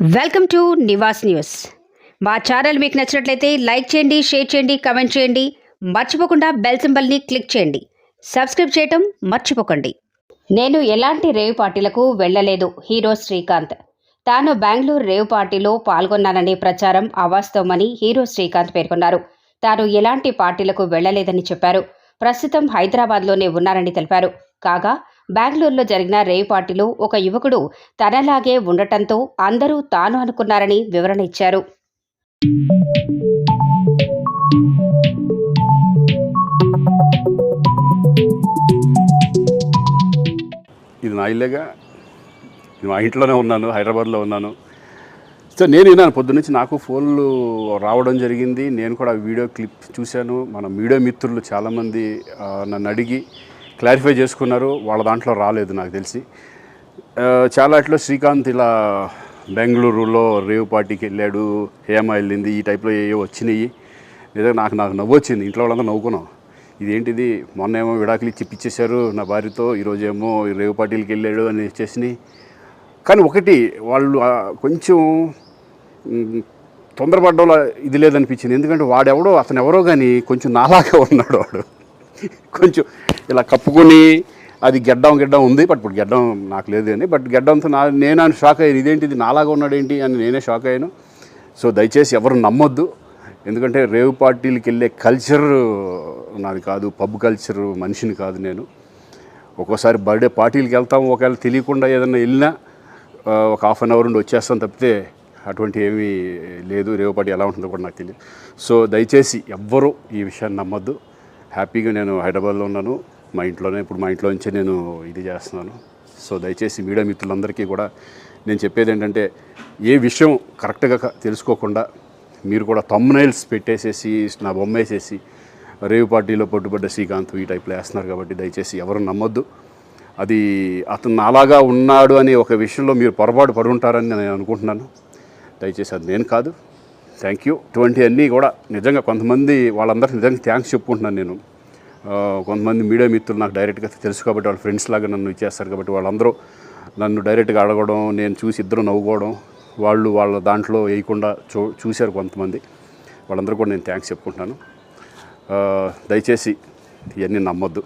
Welcome to Nivas news. మా channel మీకు నచ్చినట్లయితే లైక్ చేయండి షేర్ చేయండి కమెంట్ చేయండి. మర్చిపోకుండా బెల్ సింబల్ని క్లిక్ చేయండి. సబ్స్క్రైబ్ చేయటం మర్చిపోకండి. నేను ఎలాంటి రేవ్ పార్టీలకు వెళ్ళలేదు హీరో శ్రీకాంత్. తాను బెంగళూరు రేవ్ పార్టీలో పాల్గొన్నాననే ప్రచారం అవాస్తవమని హీరో శ్రీకాంత్ పేర్కొన్నారు. తాను ఎలాంటి పార్టీలకు వెళ్ళలేదని చెప్పారు. ప్రస్తుతం హైదరాబాద్లోనే ఉన్నారని తెలిపారు. కాగా బెంగళూరులో జరిగిన రేవ్ పార్టీలో ఒక యువకుడు తనలాగే ఉండటంతో అందరూ తాను అనుకున్నారని వివరణ ఇచ్చారు. ఇది నా ఇల్లేగా. మా ఇంట్లోనే ఉన్నాను హైదరాబాద్లో ఉన్నాను. సో నేను విన్నాను పొద్దున్నుంచి నాకు ఫోన్లు రావడం జరిగింది. నేను కూడా వీడియో క్లిప్ చూశాను. మన మీడియా మిత్రులు చాలామంది నన్ను అడిగి క్లారిఫై చేసుకున్నారు. వాళ్ళ దాంట్లో రాలేదు నాకు తెలిసి. చాలాట్లో చాలా శ్రీకాంత్ ఇలా బెంగళూరులో రేవ్ పార్టీకి వెళ్ళాడు హేమ వెళ్ళింది ఈ టైప్లో ఏవో వచ్చినాయి. నిజంగా నాకు నాకు నవ్వు వచ్చింది. ఇంట్లో వాళ్ళందరూ నవ్వుకున్నాం. ఇదేంటిది? మొన్న ఏమో విడాకులు ఇచ్చి పిచ్చేశారు నా భార్యతో. ఈరోజు ఈ రేవు పార్టీలకి వెళ్ళాడు అని చేసినాయి. కానీ ఒకటి వాళ్ళు కొంచెం తొందరపడ్డలో తొందరపడ్డంలో ఇది లేదనిపించింది. ఎందుకంటే వాడెవడో అతను ఎవరో కానీ కొంచెం నాలాగా ఉన్నాడు వాడు. కొంచెం ఇలా కప్పుకొని అది గెడ్డం గెడ్డం ఉంది బట్ ఇప్పుడు గెడ్డం నాకు లేదు అని. బట్ గెడ్డంతో నా నేను అని షాక్ అయ్యాను. ఇదేంటిది నాలాగా ఉన్నాడేంటి అని నేనే షాక్ అయ్యాను. సో దయచేసి ఎవరు నమ్మొద్దు. ఎందుకంటే రేవ్ పార్టీలకి వెళ్ళే కల్చర్ నాది కాదు పబ్ కల్చర్ మనిషిని కాదు నేను. ఒక్కోసారి బర్త్డే పార్టీలకి వెళ్తాం ఒకవేళ తెలియకుండా ఏదైనా వెళ్ళినా ఒక హాఫ్ అన్ అవర్ నుండి వచ్చేస్తాం తప్పితే అటువంటి ఏమీ లేదు. రేవు పార్టీ ఎలా ఉంటుందో కూడా నాకు తెలియదు. సో దయచేసి ఎవ్వరూ ఈ విషయాన్ని నమ్మొద్దు. హ్యాపీగా నేను హైదరాబాద్లో ఉన్నాను. మా ఇంట్లోనే ఇప్పుడు మా ఇంట్లో నుంచే నేను ఇది చేస్తున్నాను. సో దయచేసి మీడియా మిత్రులందరికీ కూడా నేను చెప్పేది ఏంటంటే ఏ విషయం కరెక్ట్గా తెలుసుకోకుండా మీరు కూడా తమ్నైల్స్ పెట్టేసేసి నా బొమ్మ వేసేసి రేవు పార్టీలో పట్టుబడ్డ శ్రీకాంత్ ఈ టైప్లో వేస్తున్నారు కాబట్టి దయచేసి ఎవరు నమ్మొద్దు. అది అతను నాలాగా ఉన్నాడు అనే ఒక విషయంలో మీరు పొరపాటు పడి ఉంటారని నేను అనుకుంటున్నాను. దయచేసి అది నేను కాదు. థ్యాంక్ యూ ఇటువంటివన్నీ కూడా నిజంగా కొంతమంది వాళ్ళందరికీ నిజంగా థ్యాంక్స్ చెప్పుకుంటున్నాను నేను. కొంతమంది మీడియా మిత్రులు నాకు డైరెక్ట్గా తెలుసు కాబట్టి వాళ్ళ ఫ్రెండ్స్ లాగా నన్ను ఇచ్చేస్తారు కాబట్టి వాళ్ళందరూ నన్ను డైరెక్ట్గా అడగడం నేను చూసి ఇద్దరు నవ్వుకోవడం వాళ్ళు వాళ్ళ దాంట్లో వేయకుండా చూ చూశారు కొంతమంది. వాళ్ళందరూ కూడా నేను థ్యాంక్స్ చెప్పుకుంటున్నాను. దయచేసి ఇవన్నీ నమ్మొద్దు.